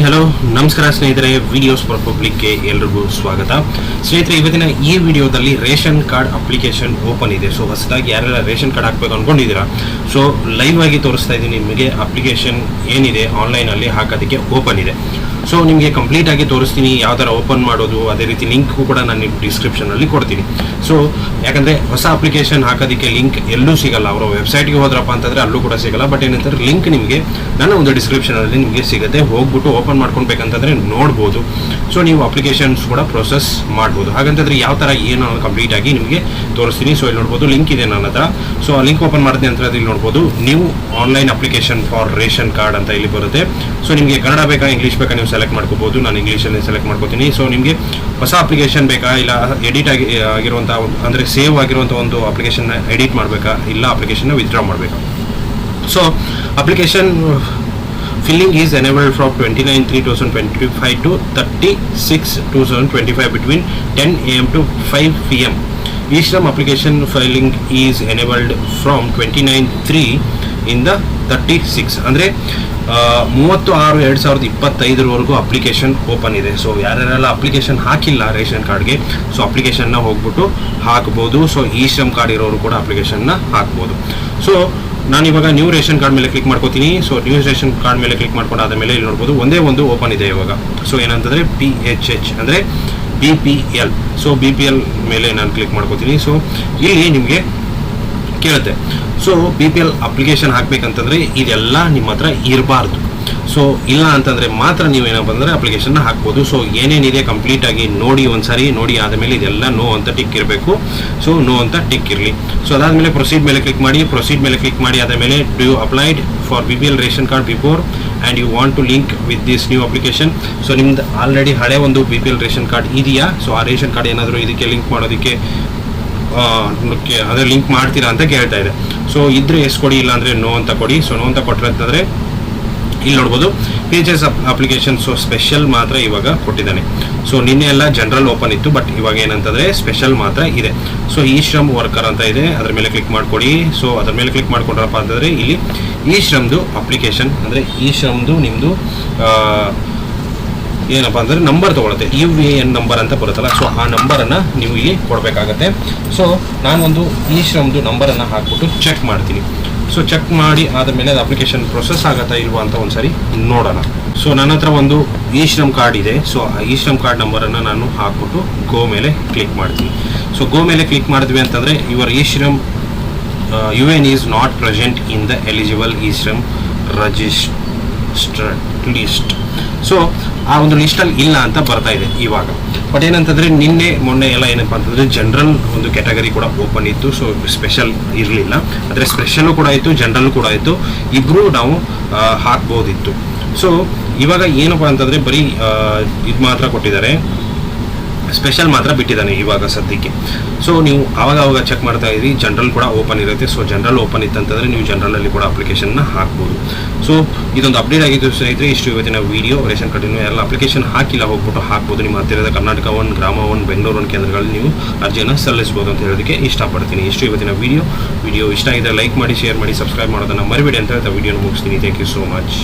Hi hello, ನಮಸ್ಕಾರ ಸ್ನೇಹಿತರೆ videos for ಪಬ್ಲಿಕ್ಗೆ ಎಲ್ರಿಗೂ ಸ್ವಾಗತ. ಸ್ನೇಹಿತರೆ, ಇವತ್ತಿನ ಈ ವಿಡಿಯೋದಲ್ಲಿ ರೇಷನ್ ಕಾರ್ಡ್ ಅಪ್ಲಿಕೇಶನ್ ಓಪನ್ ಇದೆ. ಸೊ ಹೊಸದಾಗಿ ಯಾರೆಲ್ಲ ರೇಷನ್ ಕಾರ್ಡ್ ಹಾಕಬೇಕು ಅಂದ್ಕೊಂಡಿದ್ದೀರಾ ಸೊ ಲೈವ್ ಆಗಿ ತೋರಿಸ್ತಾ ಇದ್ದೀನಿ. ನಿಮಗೆ ಅಪ್ಲಿಕೇಶನ್ ಏನಿದೆ ಆನ್ಲೈನಲ್ಲಿ ಹಾಕೋದಕ್ಕೆ ಓಪನ್ ಇದೆ. ಸೊ ನಿಮಗೆ ಕಂಪ್ಲೀಟ್ ಆಗಿ ತೋರಿಸ್ತೀನಿ. ಯಾವ ಥರ ಓಪನ್ ಮಾಡೋದು, ಅದೇ ರೀತಿ ಲಿಂಕ್ ಕೂಡ ನಾನು ನಿಮ್ಮ ಡಿಸ್ಕ್ರಿಪ್ಷನಲ್ಲಿ ಕೊಡ್ತೀನಿ. ಸೊ ಯಾಕಂದರೆ ಹೊಸ ಅಪ್ಲಿಕೇಶನ್ ಹಾಕೋದಕ್ಕೆ ಲಿಂಕ್ ಎಲ್ಲೂ ಸಿಗಲ್ಲ. ಅವರ ವೆಬ್ಸೈಟ್ಗೆ ಹೋದ್ರಪ್ಪ ಅಂತಂದರೆ ಅಲ್ಲೂ ಕೂಡ ಸಿಗಲ್ಲ. ಬಟ್ ಏನಂತಾರೆ ಲಿಂಕ್ ನಿಮಗೆ ನನ್ನ ಒಂದು ಡಿಸ್ಕ್ರಿಪ್ಷನಲ್ಲಿ ನಿಮಗೆ ಸಿಗುತ್ತೆ. ಹೋಗ್ಬಿಟ್ಟು ಓಪನ್ ಮಾಡ್ಕೊಳ್ಬೇಕಂತಂದರೆ ನೋಡ್ಬೋದು. ಸೊ ನೀವು ಅಪ್ಲಿಕೇಶನ್ಸ್ ಕೂಡ ಪ್ರೊಸೆಸ್ ಮಾಡ್ಬೋದು. ಹಾಗಂತಂದ್ರೆ ಯಾವ ಥರ ಏನು ಕಂಪ್ಲೀಟ್ ಆಗಿ ನಿಮಗೆ ತೋರಿಸ್ತೀನಿ. ಸೊ ಇಲ್ಲಿ ನೋಡ್ಬೋದು ಲಿಂಕ್ ಇದೆ ನನ್ನ ಹತ್ರ. ಸೊ ಆ ಲಿಂಕ್ ಓಪನ್ ಮಾಡಿದೆ ಅಂತ ಇಲ್ಲಿ ನೋಡ್ಬೋದು ನೀವು online application for ration card ಅಂತ ಇಲ್ಲಿ ಬರುತ್ತೆ. ಸೊ ನಿಮಗೆ ಕನ್ನಡ ಬೇಕಾ ಇಂಗ್ಲೀಷ್ ಬೇಕಾ ನೀವು ಸೆಲೆಕ್ಟ್ ಮಾಡ್ಕೋಬೋದು. ನಾನು ಇಂಗ್ಲೀಷಲ್ಲಿ ಸೆಲೆಕ್ಟ್ ಮಾಡ್ಕೋತೀನಿ. ಸೊ ನಿಮಗೆ ಹೊಸ ಅಪ್ಲಿಕೇಶನ್ ಬೇಕಾ? ಇಲ್ಲ ಎಡಿಟ್ ಆಗಿ ಆಗಿರುವಂಥ ಅಂದರೆ ಸೇವ್ ಆಗಿರುವಂಥ ಒಂದು ಅಪ್ಲಿಕೇಶನ್ನ ಎಡಿಟ್ ಮಾಡಬೇಕಾ? ಇಲ್ಲ ಅಪ್ಲಿಕೇಶನ್ನ ವಿತ್ಡ್ರಾ ಮಾಡಬೇಕಾ? So application filling is enabled from twenty nine three thousand twenty five to thirty six two thousand twenty five between ten A M to five P M e Shram application filing is enabled from twenty nine three ಇಂದ thirty six ಅಂದರೆ ಮೂವತ್ತು ಆರು ಎರಡು ಸಾವಿರದ ಇಪ್ಪತ್ತೈದರವರೆಗೂ application open ಇದೆ. So ಯಾರ್ಯಾರೆಲ್ಲ application ಹಾಕಿಲ್ಲ ರೇಷನ್ ಕಾರ್ಡ್ಗೆ ಸೊ ಅಪ್ಲಿಕೇಶನ್ನ ಹೋಗ್ಬಿಟ್ಟು ಹಾಕ್ಬೋದು. ಸೊ ಇ ಶ್ರಮ್ ಕಾರ್ಡ್ ಇರೋರು ಕೂಡ ಅಪ್ಲಿಕೇಶನ್ನ ಹಾಕ್ಬೋದು. ಸೊ ನಾನು ಇವಾಗ ನ್ಯೂ ರೇಷನ್ ಕಾರ್ಡ್ ಮೇಲೆ ಕ್ಲಿಕ್ ಮಾಡ್ಕೋತೀನಿ. ಸೊ ನ್ಯೂ ರೇಷನ್ ಕಾರ್ಡ್ ಮೇಲೆ ಕ್ಲಿಕ್ ಮಾಡ್ಕೊಂಡಾದ ಮೇಲೆ ಇಲ್ಲಿ ನೋಡ್ಬೋದು ಒಂದೇ ಒಂದು ಓಪನ್ ಇದೆ ಇವಾಗ. ಸೊ ಏನಂತಂದರೆ ಪಿ ಎಚ್ ಎಚ್ ಅಂದರೆ B P L so B P L ಮೇಲೆ ನಾನು ಕ್ಲಿಕ್ ಮಾಡ್ಕೋತೀನಿ. ಸೊ ಇಲ್ಲಿ ನಿಮಗೆ ಕೇಳುತ್ತೆ. So B P L application ಹಾಕಬೇಕಂತಂದ್ರೆ ಇದೆಲ್ಲ ನಿಮ್ಮ ಹತ್ರ ಇರಬಾರ್ದು. ಸೊ ಇಲ್ಲ ಅಂತಂದರೆ ಮಾತ್ರ ನೀವೇನಪ್ಪ ಅಂದರೆ ಅಪ್ಲಿಕೇಶನ್ನ ಹಾಕ್ಬೋದು. ಸೊ ಏನೇನಿದೆ ಕಂಪ್ಲೀಟಾಗಿ ನೋಡಿ ಒಂದ್ಸರಿ, ನೋಡಿ ಆದಮೇಲೆ ಇದೆಲ್ಲ ನೋ ಅಂತ ಟಿಕ್ ಇರಬೇಕು. ಸೊ ನೋ ಅಂತ ಟಿಕ್ ಇರಲಿ. ಸೊ ಅದಾದಮೇಲೆ ಪ್ರೊಸೀಡ್ ಮೇಲೆ ಕ್ಲಿಕ್ ಮಾಡಿ ಪ್ರೊಸೀಡ್ ಮೇಲೆ ಕ್ಲಿಕ್ ಮಾಡಿ ಆದಮೇಲೆ do you applied for B P L ration card before and you want to link with this new application so ನಿಮ್ದು ಆಲ್ರೆಡಿ ಹಳೆ ಒಂದು B P L ration card ಇದೆಯಾ? ಸೊ ಆ ರೇಷನ್ ಕಾರ್ಡ್ ಏನಾದರೂ ಇದಕ್ಕೆ ಲಿಂಕ್ ಮಾಡೋದಕ್ಕೆ ಅದೇ ಲಿಂಕ್ ಮಾಡ್ತೀರಾ ಅಂತ ಕೇಳ್ತಾ ಇದೆ. ಸೊ ಇದ್ರೆ ಎಸ್ ಕೊಡಿ ಇಲ್ಲ ಅಂದರೆ ನೋ ಅಂತ ಕೊಡಿ. ಸೊ ನೋ ಅಂತ ಕೊಟ್ಟರೆ ಅಂತಂದರೆ ಇಲ್ಲಿ ನೋಡ್ಬೋದು P H S application so special ಮಾತ್ರ ಇವಾಗ ಕೊಟ್ಟಿದ್ದಾನೆ. ಸೊ ನಿನ್ನೆ ಎಲ್ಲ ಜನರಲ್ ಓಪನ್ ಇತ್ತು ಬಟ್ ಇವಾಗ ಏನಂತಂದರೆ ಸ್ಪೆಷಲ್ ಮಾತ್ರ ಇದೆ. ಸೊ ಈ ಶ್ರಮ್ ವರ್ಕರ್ ಅಂತ ಇದೆ, ಅದ್ರ ಮೇಲೆ ಕ್ಲಿಕ್ ಮಾಡ್ಕೊಡಿ. ಸೊ ಅದ್ರ ಮೇಲೆ ಕ್ಲಿಕ್ ಮಾಡ್ಕೊಂಡ್ರಪ್ಪ ಅಂತಂದರೆ ಇಲ್ಲಿ ಈ ಶ್ರಮ್ದು ಅಪ್ಲಿಕೇಶನ್ ಅಂದರೆ ಈ ಶ್ರಮ್ದು ನಿಮ್ಮದು ಏನಪ್ಪ ಅಂದರೆ ನಂಬರ್ ತೊಗೊಳುತ್ತೆ. ಯು ಎ ಎನ್ ನಂಬರ್ ಅಂತ ಬರುತ್ತಲ್ಲ ಸೊ ಆ ನಂಬರನ್ನು ನೀವು ಇಲ್ಲಿ ಕೊಡಬೇಕಾಗತ್ತೆ. ಸೊ ನಾನೊಂದು ಈ ಶ್ರಮ್ದು ನಂಬರನ್ನು ಹಾಕ್ಬಿಟ್ಟು ಚೆಕ್ ಮಾಡ್ತೀನಿ. ಸೊ ಚೆಕ್ ಮಾಡಿ ಆದಮೇಲೆ ಅದು ಅಪ್ಲಿಕೇಶನ್ ಪ್ರೊಸೆಸ್ ಆಗತ್ತಾ ಇಲ್ವಾ ಅಂತ ಒಂದ್ಸರಿ ನೋಡೋಣ. ಸೊ ನನ್ನ ಹತ್ರ ಒಂದು ಈ ಶ್ರಮ್ ಕಾರ್ಡ್ ಇದೆ. ಸೊ ಆ ಈ ಶ್ರಮ್ ಕಾರ್ಡ್ ನಂಬರನ್ನು ನಾನು ಹಾಕ್ಬಿಟ್ಟು ಗೋ ಮೇಲೆ ಕ್ಲಿಕ್ ಮಾಡ್ತೀನಿ. ಸೊ ಗೋ ಮೇಲೆ ಕ್ಲಿಕ್ ಮಾಡಿದ್ವಿ ಅಂತಂದರೆ your e Shram U N is not present in the eligible e Shram registered list so ಆ ಒಂದು ಲಿಸ್ಟಲ್ಲಿ ಇಲ್ಲ ಅಂತ ಬರ್ತಾ ಇದೆ ಇವಾಗ. ಬಟ್ ಏನಂತಂದರೆ ನಿನ್ನೆ, ಮೊನ್ನೆ ಎಲ್ಲ ಏನಪ್ಪಾ ಅಂತಂದರೆ ಜನರಲ್ ಒಂದು ಕ್ಯಾಟಗರಿ ಕೂಡ ಓಪನ್ ಇತ್ತು ಸೊ ಸ್ಪೆಷಲ್ ಇರಲಿಲ್ಲ. ಆದರೆ ಸ್ಪೆಷಲ್ ಕೂಡ ಇತ್ತು ಜನರಲ್ ಕೂಡ ಇತ್ತು. ಇಬ್ಬರೂ ನಾವು ಹಾಕ್ಬೋದಿತ್ತು. ಸೊ ಇವಾಗ ಏನಪ್ಪ ಅಂತಂದರೆ ಬರೀ ಇದು ಮಾತ್ರ ಕೊಟ್ಟಿದ್ದಾರೆ. ಸ್ಪೆಷಲ್ ಮಾತ್ರ ಬಿಟ್ಟಿದ್ದಾನೆ ಇವಾಗ ಸದ್ಯಕ್ಕೆ. ಸೊ ನೀವು ಆವಾಗ ಅವಾಗ ಚೆಕ್ ಮಾಡ್ತಾ ಇದ್ದೀರಿ ಜನರಲ್ ಕೂಡ ಓಪನ್ ಇರುತ್ತೆ. ಸೊ ಜನರಲ್ ಓಪನ್ ಇತ್ತಂತಂದರೆ ನೀವು ಜನರಲಲ್ಲಿ ಕೂಡ ಅಪ್ಲಿಕೇಶನ್ನ ಹಾಕ್ಬೋದು. ಸೊ ಇದೊಂದು ಅಪ್ಡೇಟ್ ಆಗಿದ್ದು ಸ್ನೇಹಿತರೆ, ಇಷ್ಟು ಇವತ್ತಿನ ವೀಡಿಯೋ ರೇಷನ್ ಕಾರ್ಡಿನ ಎಲ್ಲ ಅಪ್ಲಿಕೇಶನ್ ಹಾಕಿಲ್ಲ ಹೋಗ್ಬಿಟ್ಟು ಹಾಕ್ಬೋದು. ನಿಮ್ಮ ಹತ್ತಿರದ Karnataka one Grama one Bengaluru one ಕೇಂದ್ರಗಳಲ್ಲಿ ನೀವು ಅರ್ಜಿಯನ್ನು ಸಲ್ಲಿಸ್ಬೋದು ಅಂತ ಹೇಳೋದಕ್ಕೆ ಇಷ್ಟಪಡ್ತೀನಿ. ಇಷ್ಟು ಇವತ್ತಿನ ವೀಡಿಯೋ ವಿಡಿಯೋ ಇಷ್ಟ ಆಗಿದೆ ಲೈಕ್ ಮಾಡಿ ಶೇರ್ ಮಾಡಿ ಸಬ್ಸ್ಕ್ರೈಬ್ ಮಾಡೋದನ್ನು ಮರಿಬೇಡಿ ಅಂತ ಹೇಳ್ತಾ ವೀಡಿಯೋನ ಮುಗಿಸ್ತೀನಿ. Thank you so much